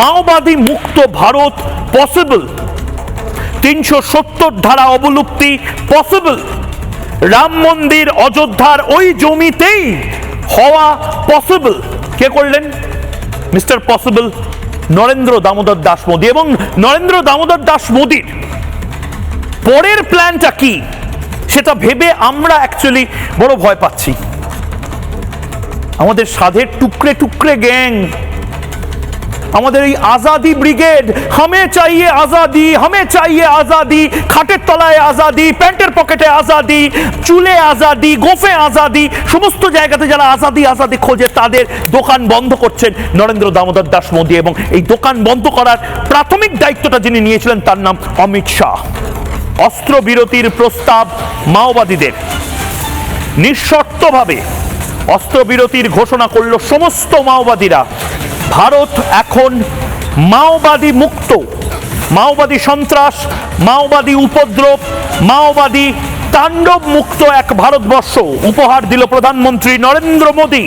মাওবাদী মুক্ত ভারত পসিবল তিনশো সত্তর ধারা অবলুপ্তি পসিবল রাম মন্দির অযোধ্যার ওই জমিতেই হওয়া পসিবল কে করলেন? Mister possible Narendra Damodar Das Modi. এবং নরেন্দ্র দামোদর দাস মোদীর পরের প্ল্যানটা কি? সেটা ভেবে আমরা অ্যাকচুয়ালি বড় ভয় পাচ্ছি। আমাদের সাধের টুকরে টুকরে গ্যাং আমাদের এই আজাদি ব্রিগেড, হামে চাইয়ে আজাদি, হামে চাইয়ে আজাদি, খাটের তলায় আজাদি, প্যান্টের পকেটে আজাদি, চুলে আজাদি, গোফে আজাদি, সমস্ত জায়গাতে যারা আজাদি আজাদি খোঁজে, তাদের দোকান বন্ধ করছেন নরেন্দ্র দামোদর দাস মোদী এবং এই দোকান বন্ধ করার প্রাথমিক দায়িত্বটা যিনি নিয়েছিলেন, তার নাম অমিত শাহ। অস্ত্র বিরতির প্রস্তাব মাওবাদীদের। নিঃশর্তভাবে অস্ত্রবিরতির ঘোষণা করল সমস্ত মাওবাদীরা। ভারত এখন মাওবাদী মুক্ত। মাওবাদী সন্ত্রাস, মাওবাদী উপদ্রব, মাওবাদী তাণ্ডব মুক্ত এক ভারতবর্ষ। উপহার দিল প্রধানমন্ত্রী নরেন্দ্র মোদী।